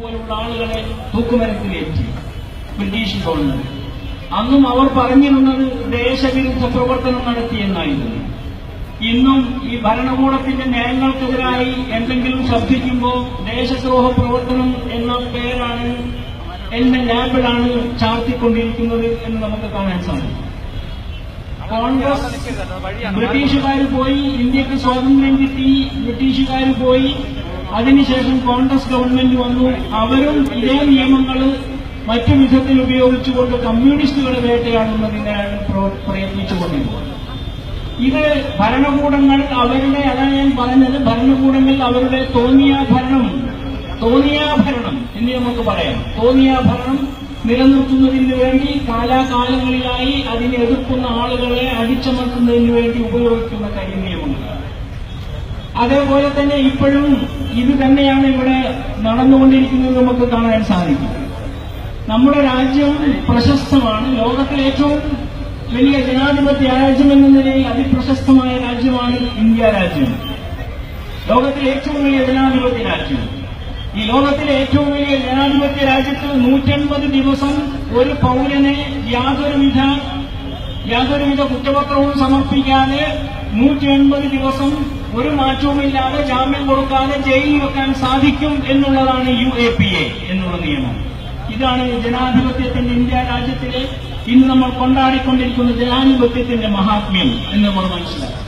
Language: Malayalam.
പോലുള്ള ആളുകളെ തൂക്കുമരത്തിലേറ്റി ബ്രിട്ടീഷ് ഗവൺമെന്റ്. അന്നും അവർ പറഞ്ഞിരുന്നത് ദേശവിരുദ്ധ പ്രവർത്തനം നടത്തിയെന്നായിരുന്നു. ഇന്നും ഈ ഭരണകൂടത്തിന്റെ നയങ്ങൾക്കെതിരായി എന്തെങ്കിലും ശബ്ദിക്കുമ്പോൾ ദേശദ്രോഹ പ്രവർത്തനം എന്ന പേരാണ് എന്ന ലാബിലാണ് ചാർത്തിക്കൊണ്ടിരിക്കുന്നത് എന്ന് നമുക്ക് കാണാൻ സാധിക്കും. കോൺഗ്രസ് ബ്രിട്ടീഷുകാർ പോയി ഇന്ത്യയ്ക്ക് സ്വാതന്ത്ര്യം കിട്ടി ബ്രിട്ടീഷുകാർ പോയി അതിനുശേഷം കോൺഗ്രസ് ഗവൺമെന്റ് വന്നു. അവരും ഇതേ നിയമങ്ങൾ മറ്റു വിധത്തിൽ ഉപയോഗിച്ചുകൊണ്ട് കമ്മ്യൂണിസ്റ്റുകളെ വേട്ടയാടുന്നതിനാണ് പ്രയത്നിച്ചുകൊണ്ടിരുന്നത് ഇത് ഭരണകൂടങ്ങൾ അവരുടെ അതാണ് ഞാൻ പറഞ്ഞത് ഭരണകൂടങ്ങൾ അവരുടെ തോന്നിയാഭരണം തോന്നിയാഭരണം തോന്നിയ ഭരണം എന്ന് നമുക്ക് പറയാം. തോന്നിയാഭരണം നിലനിർത്തുന്നതിന് വേണ്ടി കാലാകാലങ്ങളിലായി അതിനെ എതിർക്കുന്ന ആളുകളെ അടിച്ചമർത്തുന്നതിന് വേണ്ടി ഉപയോഗിക്കുന്ന കരിനിയമങ്ങൾ അതേപോലെ തന്നെ ഇപ്പോഴും ഇത് തന്നെയാണ് ഇവിടെ നടന്നുകൊണ്ടിരിക്കുന്നത് നമുക്ക് കാണാൻ സാധിക്കും. നമ്മുടെ രാജ്യം പ്രശസ്തമാണ്. ലോകത്തിലെ ഏറ്റവും വലിയ ജനാധിപത്യ രാജ്യം എന്ന നിലയിൽ അതിപ്രശസ്തമായ രാജ്യമാണ് ഇന്ത്യ രാജ്യം. ലോകത്തിലെ ഏറ്റവും വലിയ ജനാധിപത്യ രാജ്യം. ഈ ലോകത്തിലെ ഏറ്റവും വലിയ ജനാധിപത്യ രാജ്യത്ത് നൂറ്റൻപത് ദിവസം ഒരു പൗരനെ യാതൊരുവിധ യാതൊരുവിധ കുറ്റപത്രവും സമർപ്പിക്കാതെ നൂറ്റി എൺപത് ദിവസം ഒരു മാറ്റവുമില്ലാതെ ജാമ്യം കൊടുക്കാതെ ജയിലിൽ വെക്കാൻ സാധിക്കും എന്നുള്ളതാണ് യു എ പി എ എന്നുള്ള നിയമം. ഇതാണ് ജനാധിപത്യത്തിന്റെ ഇന്ത്യ രാജ്യത്തിലെ ഇന്ന് നമ്മൾ കൊണ്ടാടിക്കൊണ്ടിരിക്കുന്ന ജനാധിപത്യത്തിന്റെ മഹാത്മ്യം എന്ന് നമ്മൾ മനസ്സിലാക്കും.